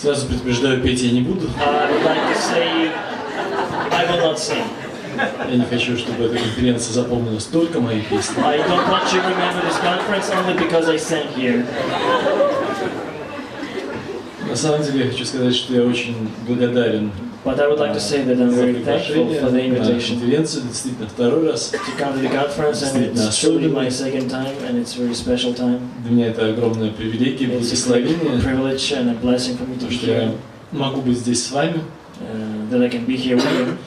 Сразу предупреждаю, петь я не буду. I would like to say I will not sing. Я не хочу, чтобы эта конференция запомнилась только моей песней. I don't want you to remember this conference only because I sang here. На самом деле я хочу сказать, что я очень благодарен But I would like to say that I'm за very thankful приглашение for the на invitation конференцию, действительно второй раз. to come to the conference, and it's truly my second time, and it's a very special time. Для меня это огромное привилегия, It's a great благословение, privilege and a blessing for me to то, be что я here, могу быть здесь с вами. uh, that I can be here with you.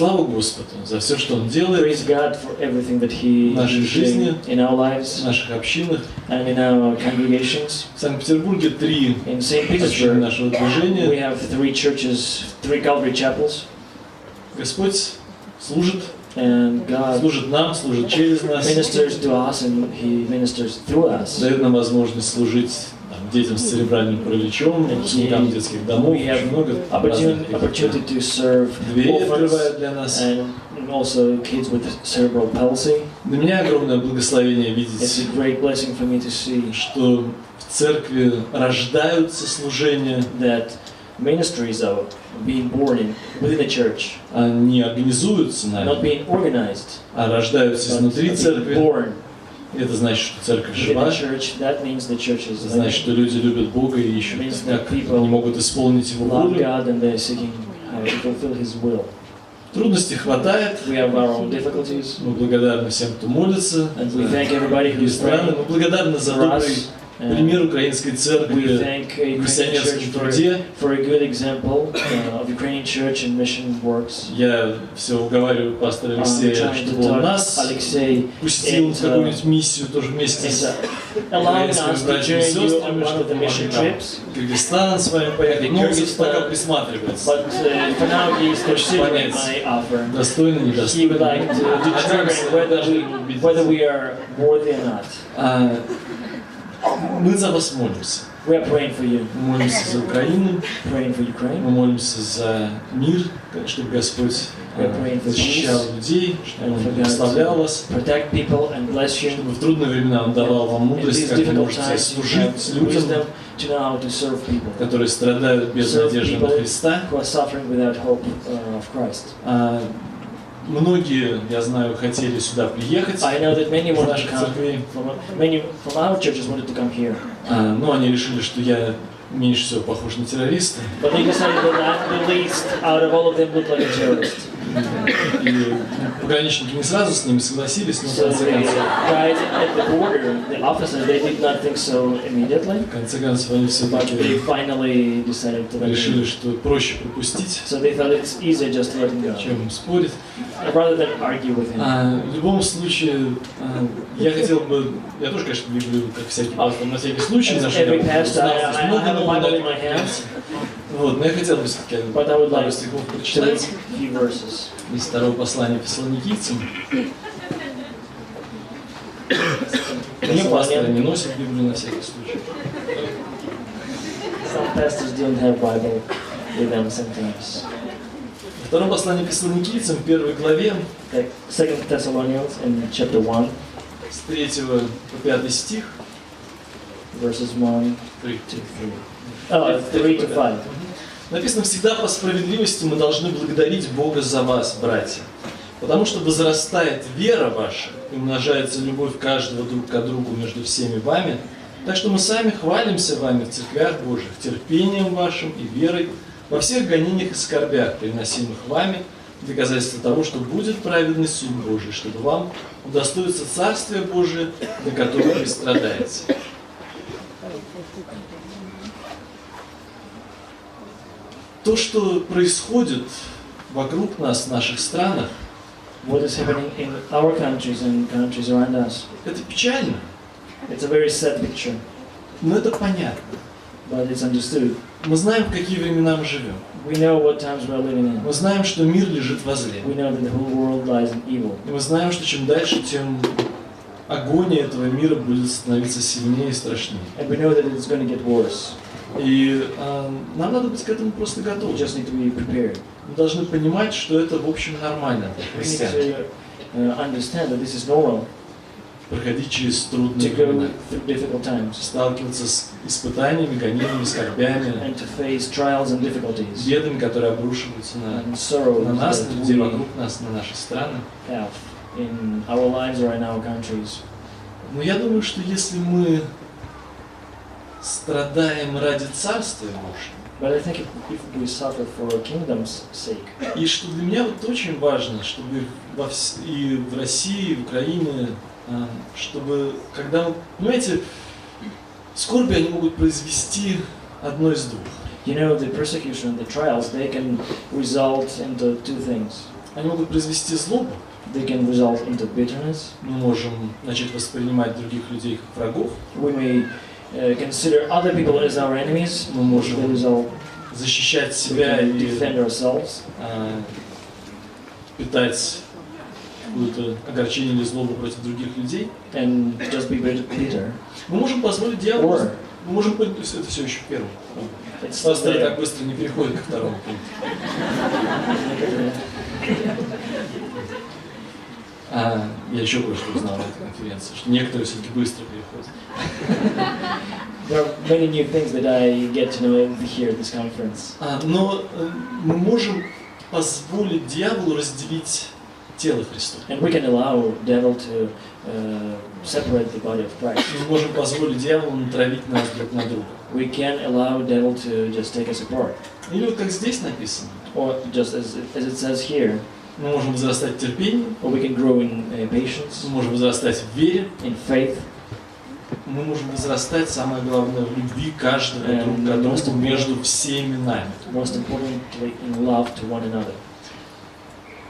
А, слава Господу за все, что Он делает Praise God for everything that He В нашей жизни. in our в lives наших общинах. and in our congregations. В Санкт-Петербурге три In St. общины Petersburg, нашего we движения. have three churches, three Calvary chapels, Господь служит, and God служит нам, служит через нас, ministers to us, and He ministers through us. дает нам возможность служить детям с церебральным параличом, ученикам детских домов, очень много Opportunity, to serve дверей orphans открывает для нас. and also kids with cerebral palsy. Для меня огромное благословение It's видеть, a great blessing for me to see что в церкви рождаются служения, that ministries are being born in, within the church, они организуются, not наверное, being organized, а рождаются изнутри церкви. born Это значит, что церковь жива, church. That means the church is это значит, что люди любят Бога и ищут, как они могут исполнить Его волю. Will. Трудностей хватает, We have our own difficulties, мы благодарны всем, кто молится, and we thank everybody who's praying мы благодарны за добрый пример украинской We церкви thank в Ukrainian church миссионерском for, труде. for a good example uh, of Ukrainian church and mission works. Я все уговариваю пастора I'm Алексея, trying to чтобы он talk нас Alexei пустил в into- какую-нибудь миссию тоже вместе is с uh, allowing украинскими us to братьями и join you on сестрами, one of чтобы the мы mission могли там trips. в Кыргызстан с вами поехать. Но он Кыргызстан. пока присматривается. But uh, for now, he is considering понять. my offer. Достойно, He would недостойно. like to determine whether we, whether we are worthy or not. Мы за вас молимся. We are praying for you, Мы молимся за Украину, praying for Ukraine. мы молимся за мир, чтобы Господь защищал людей, чтобы Он благословлял вас, Protect people and bless you. чтобы в трудные времена Он давал вам мудрость, как вы можете служить людям, to know how to serve people которые страдают без надежды на. Христа. who are suffering without hope uh, of Christ. А, Многие, я знаю, хотели сюда приехать, I know that many wanted to come from many from our churches wanted to come here, А, но они решили, что я меньше всего похож на террориста. but they decided that I'm the least out of all of them look like a terrorist. И пограничники не сразу с ними согласились, но в конце концов, в конце концов они все-таки решили, что проще пропустить, So they thought it's easier just to let him go, чем спорить. rather than argue with him. А, в любом случае, а, я хотел бы, я тоже, конечно, люблю, как всякий пастор, на всякий случай, As наш every pastor, I, Hands, Вот, но я хотел бы все-таки пару like стихов прочитать из второго послания Фессалоникийцам. Не пасторы не носят Библию на всякий случай. Some pastors don't have Bible with them sometimes. Втором послании к Фессалоникийцам, в первой главе, Like Second Thessalonians in chapter one, с 3 по 5 стих, verses one Три. to three. Oh, three to five. Написано, всегда по справедливости мы должны благодарить Бога за вас, братья. Потому что возрастает вера ваша и умножается любовь каждого друг к другу между всеми вами. Так что мы сами хвалимся вами в церквях Божьих, терпением вашим и верой во всех гонениях и скорбях, приносимых вами, доказательство того, что будет праведный суд Божий, чтобы вам удостоиться Царствия Божие, на которое вы страдаете. То, что происходит вокруг нас, в наших странах, What is happening in our countries and countries around us? это печально, It's a very sad picture, но это понятно. but it's understood. Мы знаем, в какие времена мы живем. We know what times we are living in. Мы знаем, что мир лежит во зле. We know that the whole world lies in evil. И мы знаем, что чем дальше, тем агония этого мира будет становиться сильнее и страшнее. And we know that it's going to get worse. И а, нам надо быть к этому просто готовы. just need to be prepared. Мы должны понимать, что это, в общем, нормально We need to uh, understand that this is normal. проходить через трудные времена, difficult times, сталкиваться с испытаниями, гонениями, скорбями, and to face trials and difficulties бедами, которые обрушиваются на, на нас, на людей вокруг нас, на наши страны. have in our lives or in our countries. Но я думаю, что если мы страдаем ради Царствия Божьего, But I think if, if we suffer for a kingdom's sake, и что для меня вот очень важно, чтобы во вс- и в России, и в Украине, а, чтобы когда, вот, понимаете, скорби они могут произвести одно из двух. you know, the persecution, the trials, they can result into two things. Они могут произвести злобу, They can result into bitterness. мы можем начать воспринимать других людей как врагов, We may uh, consider other people as our enemies. мы можем result, защищать себя и defend ourselves а, питать какое-то огорчение или злобу против других людей. and just be bit- bitter. Мы можем позволить дьяволу, Or мы можем, по- это все еще первым. there. так быстро не переходит ко второму пункту. А, я еще кое-что узнал на этой конференции, что некоторые все-таки быстро переходят. There are many new things that I get to know here at this conference. А, но э, мы можем позволить дьяволу разделить тело Христова. And we can allow devil to uh, separate the body of Christ. Мы можем позволить дьяволу натравить нас друг на друга. We can allow devil to just take us apart. Или вот как здесь написано, Or just as, as it says here, мы можем возрастать в терпении, or we can grow in uh, patience, мы можем возрастать в вере, in faith, мы можем возрастать, самое главное, в любви каждого Эм, друг к другу между всеми нами. most importantly, in love to one another.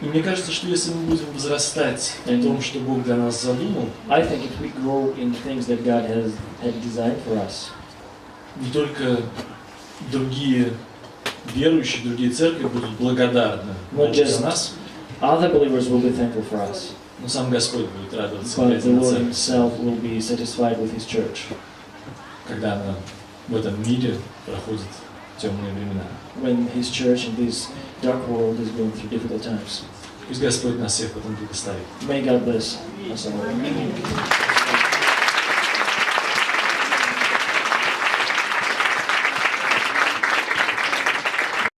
И мне кажется, что если мы будем возрастать в том, что Бог для нас задумал, I think if we grow in things that God has had designed for us, не только другие верующие, другие церкви будут благодарны за just- нас, other believers will be thankful for us. но сам Господь будет радоваться, But глядя the на Lord церковь, Himself will be satisfied with His church когда она в этом мире проходит темные времена. when His church in this dark world is going through difficult times. Пусть Господь нас всех в этом благословит. May God bless us all.